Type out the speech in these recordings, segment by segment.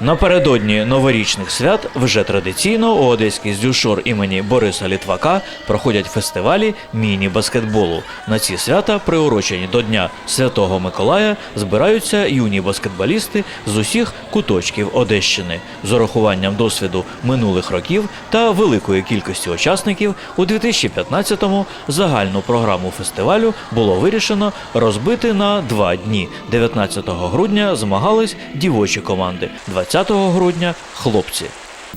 Напередодні новорічних свят вже традиційно у Одеський здюшор імені Бориса Літвака проходять фестивалі міні-баскетболу. На ці свята, приурочені до Дня Святого Миколая, збираються юні баскетболісти з усіх куточків Одещини. З урахуванням досвіду минулих років та великої кількості учасників у 2015-му загальну програму фестивалю було вирішено розбити на два дні. 19 грудня змагались дівочі команди, 20 грудня хлопці.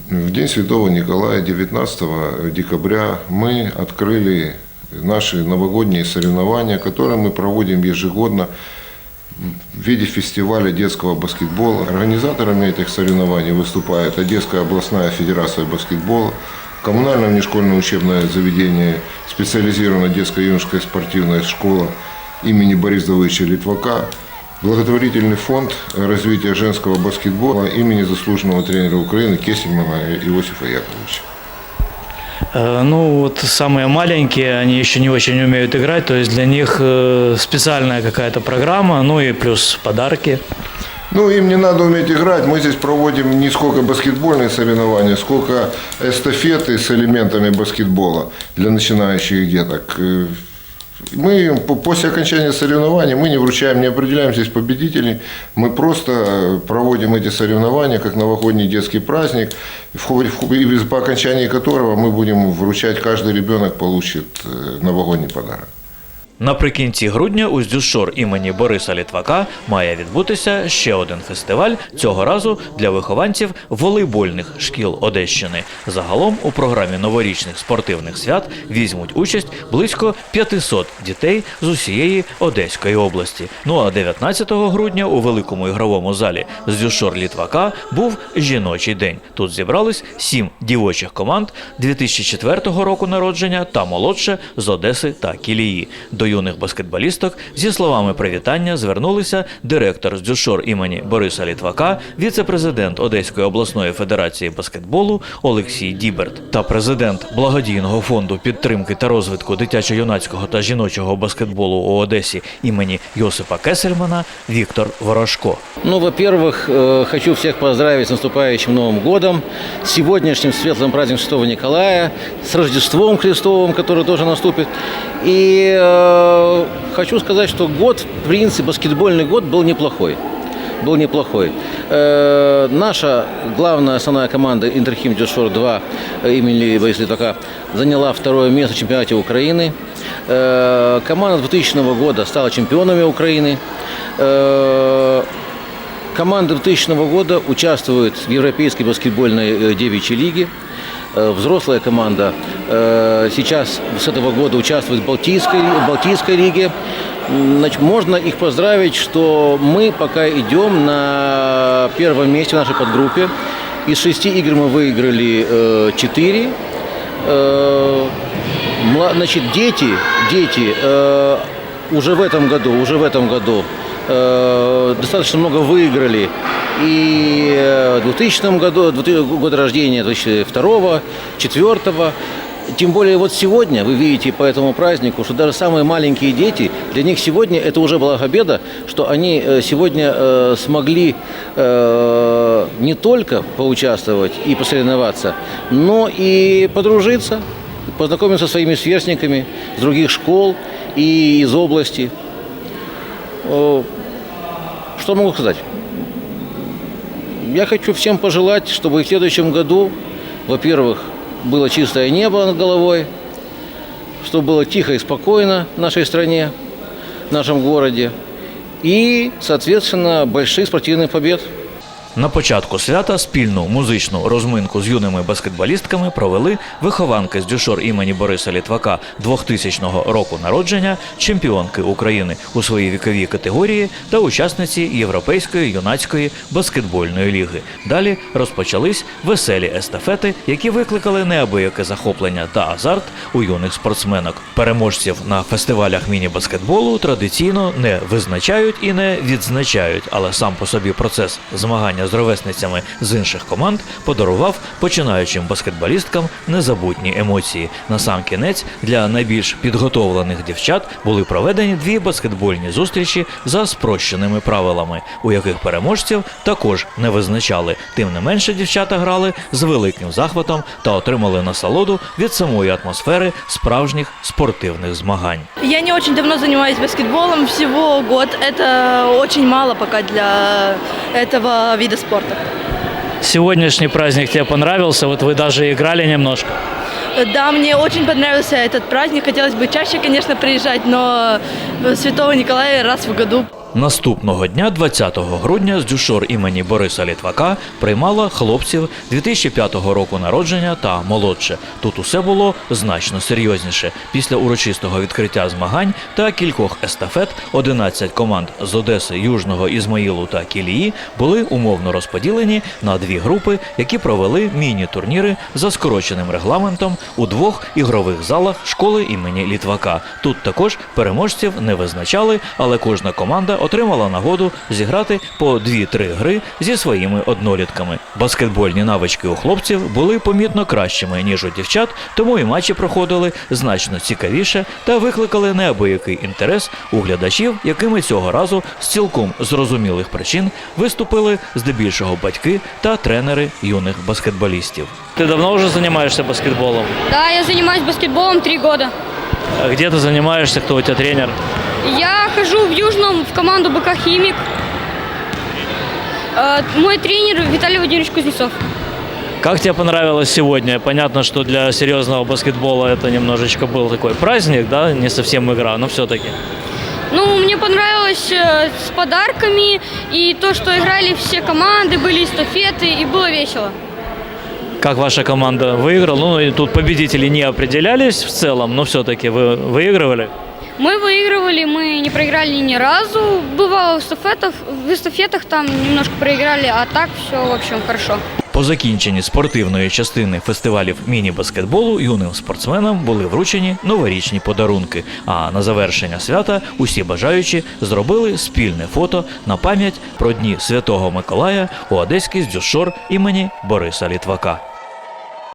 В День Святого Николая 19 декабря мы открыли наши новогодние соревнования, которые мы проводим ежегодно в виде фестиваля детского баскетбола. Организаторами этих соревнований выступает Одесская областная федерация баскетбола, коммунальное внешкольное учебное заведение, специализированная детско-юношеская спортивная школа имени Бориса Давыдовича Литвака, благотворительный фонд развития женского баскетбола имени заслуженного тренера Украины Кесельмана Иосифа Яковлевича. Э, Ну, вот самые маленькие, они еще не очень умеют играть, то есть для них э, специальная какая-то программа, ну и плюс подарки. Ну, им не надо уметь играть. Мы здесь проводим не сколько баскетбольные соревнования, сколько эстафеты с элементами баскетбола для начинающих деток. Э, Мы по- после окончания соревнований мы не вручаем, не определяем здесь победителей. Мы просто э, проводим эти соревнования как новогодний детский праздник, в ходе- в ходе- и по окончании которого мы будем вручать, каждый ребенок получит э, новогодний подарок. Наприкінці грудня у Здюшор імені Бориса Літвака має відбутися ще один фестиваль, цього разу для вихованців волейбольних шкіл Одещини. Загалом у програмі новорічних спортивних свят візьмуть участь близько 500 дітей з усієї Одеської області. Ну а 19 грудня у великому ігровому залі Здюшор Літвака був жіночий день. Тут зібрались сім дівочих команд 2004 року народження та молодше з Одеси та Кілії. До юних баскетболісток зі словами привітання звернулися директор з Дзюшор імені Бориса Літвака, віце-президент Одеської обласної федерації баскетболу Олексій Діберт та президент благодійного фонду підтримки та розвитку дитячо-юнацького та жіночого баскетболу у Одесі імені Йосипа Кесельмана Віктор Ворожко. Ну, во-первых, э, хочу всех поздравить с наступающим Новым годом, с сегодняшним светлым праздником Святого Николая, с Рождеством Христовым, который тоже наступит. И э, хочу сказать, что год, в принципе, баскетбольный год был неплохой. Был неплохой. Э, наша главная основная команда Интерхим Дюшор 2 имени Бориса Литвака заняла второе место в чемпионате Украины. Э, команда 2000 года стала чемпионами Украины. Э, Команда 2000 года участвует в Европейской баскетбольной э, девичьей лиге. Э, Взрослая команда э, сейчас с этого года участвует в Балтийской, в Балтийской лиге. Значит, можно их поздравить, что мы пока идем на первом месте в нашей подгруппе. Из шести игр мы выиграли э, четыре. Значит, дети, дети уже в этом году, уже в этом году э, достаточно много выиграли. И э, в 2000 году, 2000 года рождения, 2002, 2004. Тем более вот сегодня, вы видите по этому празднику, что даже самые маленькие дети, для них сегодня это уже была победа, что они э, сегодня э, смогли не только поучаствовать и посоревноваться, но и подружиться, познакомиться со своими сверстниками с других школ и из области. Что могу сказать? Я хочу всем пожелать, чтобы в следующем году, во-первых, было чистое небо над головой, чтобы было тихо и спокойно в нашей стране, в нашем городе, и, соответственно, больших спортивных побед. На початку свята спільну музичну розминку з юними баскетболістками провели вихованки з дюшор імені Бориса Літвака 2000 року народження, чемпіонки України у своїй віковій категорії та учасниці Європейської юнацької баскетбольної ліги. Далі розпочались веселі естафети, які викликали неабияке захоплення та азарт у юних спортсменок. Переможців на фестивалях міні-баскетболу традиційно не визначають і не відзначають, але сам по собі процес змагання змагання з ровесницями з інших команд подарував починаючим баскетболісткам незабутні емоції. На сам кінець для найбільш підготовлених дівчат були проведені дві баскетбольні зустрічі за спрощеними правилами, у яких переможців також не визначали. Тим не менше, дівчата грали з великим захватом та отримали насолоду від самої атмосфери справжніх спортивних змагань. Я не очень давно занимаюсь баскетболом, всего год. Это очень мало пока для этого вида спорта. Сегодняшний праздник тебе понравился? Вот вы даже играли немножко. Да, мне очень понравился этот праздник. Хотелось бы чаще, конечно, приезжать, но Святого Николая раз в году Наступного дня, 20 грудня, з дюшор імені Бориса Літвака приймала хлопців 2005 року народження та молодше. Тут усе було значно серйозніше. Після урочистого відкриття змагань та кількох естафет 11 команд з Одеси, Южного Ізмаїлу та Кілії були умовно розподілені на дві групи, які провели міні-турніри за скороченим регламентом у двох ігрових залах школи імені Літвака. Тут також переможців не визначали, але кожна команда отримала нагоду зіграти по 2-3 гри зі своїми однолітками. Баскетбольні навички у хлопців були помітно кращими ніж у дівчат, тому і матчі проходили значно цікавіше та викликали неабиякий інтерес у глядачів, якими цього разу з цілком зрозумілих причин виступили здебільшого батьки та тренери юних баскетболістів. Ты давно уже занимаешься баскетболом? Да, я занимаюсь баскетболом три года. А Где ты занимаешься? Кто у тебя тренер? Я хожу в Южном в команду БК «Химик». Э, Мой тренер Виталий Владимирович Кузнецов. Как тебе понравилось сегодня? Понятно, что для серьезного баскетбола это немножечко был такой праздник, да, не совсем игра, но все-таки. Ну, мне понравилось э, с подарками и то, что играли все команды, были эстафеты и было весело. Как ваша команда выиграла? Ну, и тут победители не определялись в целом, но все-таки вы выигрывали. Мы выигрывали, мы не проиграли ни разу. Бывало в эстафетах, в эстафетах там немножко проиграли, а так все, в общем, хорошо. По закінченні спортивної частини фестивалів міні-баскетболу юним спортсменам були вручені новорічні подарунки. А на завершення свята усі бажаючі зробили спільне фото на пам'ять про дні Святого Миколая у Одеський здюшор імені Бориса Літвака.